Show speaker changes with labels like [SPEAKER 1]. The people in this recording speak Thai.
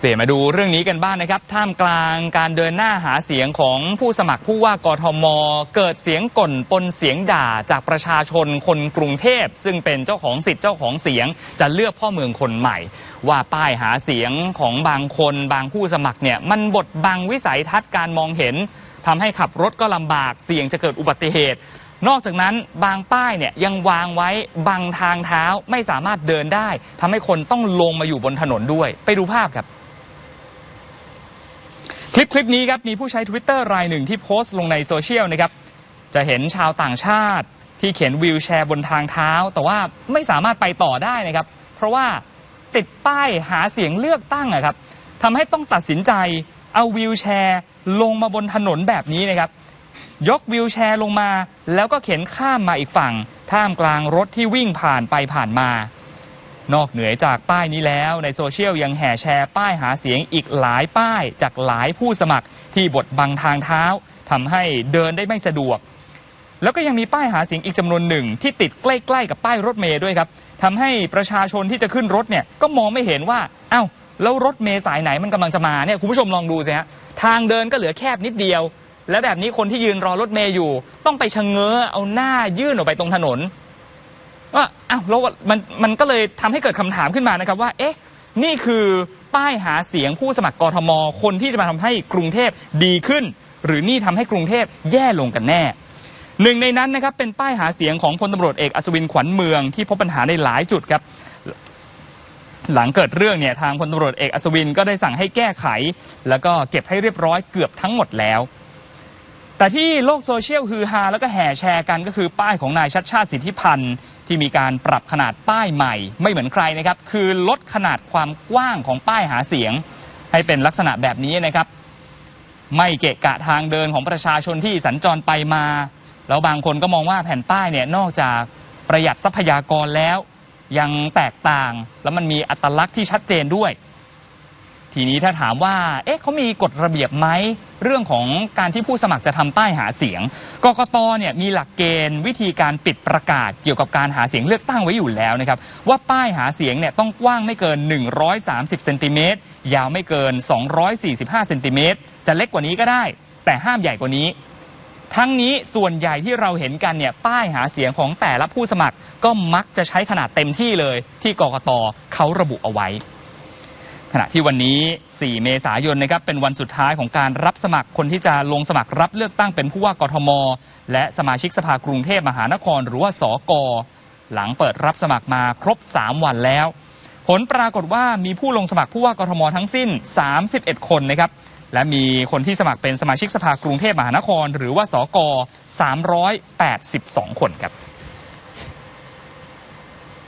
[SPEAKER 1] เปลี่ยนมาดูเรื่องนี้กันบ้างนะครับ ท่ามกลางการเดินหน้าหาเสียงของผู้สมัครผู้ว่ากทม เกิดเสียงก่นปนเสียงด่าจากประชาชนคนกรุงเทพ ซึ่งเป็นเจ้าของสิทธิ์เจ้าของเสียง จะเลือกพ่อเมืองคนใหม่ ว่าป้ายหาเสียงของบางคนบางผู้สมัครเนี่ยมันบดบังวิสัยทัศน์การมองเห็นทำให้ขับรถก็ลำบากเสี่ยงจะเกิดอุบัติเหตุนอกจากนั้นบางป้ายเนี่ยยังวางไว้บังทางเท้าไม่สามารถเดินได้ทำให้คนต้องลงมาอยู่บนถนนด้วย ไปดูภาพครับ ลิปคลิปนี้ครับมีผู้ใช้ Twitter รายหนึ่งที่โพสต์ลงในโซเชียลนะครับจะเห็นชาวต่างชาติที่เขียนวิวแชร์บนทางเท้า แต่ว่าไม่สามารถไปต่อได้นะครับ เพราะว่าติดป้ายหาเสียงเลือกตั้งอะครับทำให้ต้องตัดสินใจเอาวิวแชร์ลงมาบนถนนแบบนี้นะครับ ยกวิวแชร์ลงมา แล้วก็เข็นข้ามมาอีกฝั่งท่ามกลางรถที่วิ่งผ่านไปผ่านมา นอกเหนือจากป้ายนี้แล้วในโซเชียลยังแห่แชร์ป้ายหาเสียงอีกหลายป้ายจากหลายผู้สมัครที่บดบังทางเท้าทำให้เดินได้ไม่สะดวก แล้วก็ยังมีป้ายหาเสียงอีกจำนวนหนึ่งที่ติดใกล้ๆกับป้ายรถเมย์ด้วยครับทำให้ประชาชนที่จะขึ้นรถเนี่ยก็มองไม่เห็นว่าเอ้าแล้วรถเมย์สายไหนมันกำลังจะมาเนี่ยคุณผู้ชมลองดูสิฮะทางเดินก็เหลือแคบนิดเดียว แล้วแบบนี้คนที่ยืนรอรถเมย์อยู่ ต้องไปชะเง้อเอาหน้ายื่นออกไปตรงถนน ว่าอ้าวแล้วมันมันก็เลยทำให้เกิดคำถามขึ้นมานะครับว่า เอ๊ะ นี่คือป้ายหาเสียงผู้สมัครกรทม คนที่จะมาทำให้กรุงเทพดีขึ้น หรือนี่ทำให้กรุงเทพแย่ลงกันแน่ หนึ่งในนั้นนะครับเป็นป้ายหาเสียงของพลตำรวจเอกอัศวินขวัญเมืองที่พบปัญหาในหลายจุดครับ หลังเกิดเรื่องเนี่ยทางพลตำรวจเอกอัศวินก็ได้สั่งให้แก้ไข แล้วก็เก็บให้เรียบร้อยเกือบทั้งหมดแล้ว แต่ที่โลกโซเชียลฮือฮาแล้วก็แห่แชร์กันก็คือป้ายของนายชัดชาติสิทธิพันธ์ ที่มีการปรับขนาดป้ายใหม่ ไม่เหมือนใครนะครับ คือลดขนาดความกว้างของป้ายหาเสียง ให้เป็นลักษณะแบบนี้นะครับ ไม่เกะกะทางเดินของประชาชนที่สัญจรไปมา แล้วบางคนก็มองว่าแผ่นป้ายเนี่ยนอกจากประหยัดทรัพยากรแล้ว ยังแตกต่าง แล้วมันมีอัตลักษณ์ที่ชัดเจนด้วย ทีนี้ถ้าถามว่า เอ๊ะเขามีกฎระเบียบไหมเรื่องของการที่ผู้สมัครจะทำป้ายหาเสียง กกตเนี่ยมีหลักเกณฑ์วิธีการปิดประกาศเกี่ยวกับการหาเสียงเลือกตั้งไว้อยู่แล้วนะครับว่าป้ายหาเสียงเนี่ยต้องกว้างไม่เกิน 130เซนติเมตรยาวไม่เกิน 245เซนติเมตรจะเล็กกว่านี้ก็ได้ แต่ห้ามใหญ่กว่านี้ ทั้งนี้ส่วนใหญ่ที่เราเห็นกันเนี่ยป้ายหาเสียงของแต่ละผู้สมัครก็มักจะใช้ขนาดเต็มที่เลยที่กกตเขาระบุเอาไว้ ขณะที่วันนี้ 4 เมษายนนะครับ เป็นวันสุดท้ายของการรับสมัครคนที่จะลงสมัครรับเลือกตั้งเป็นผู้ว่ากทม และสมาชิกสภากรุงเทพมหานคร หรือว่าสกหลังเปิดรับสมัครมาครบ 3 วันแล้ว ผลปรากฏว่ามีผู้ลงสมัครผู้ว่ากทมทั้งสิ้น 31 คนนะครับ และมีคนที่สมัครเป็นสมาชิกสภากรุงเทพมหานคร หรือว่าสก382 คนครับ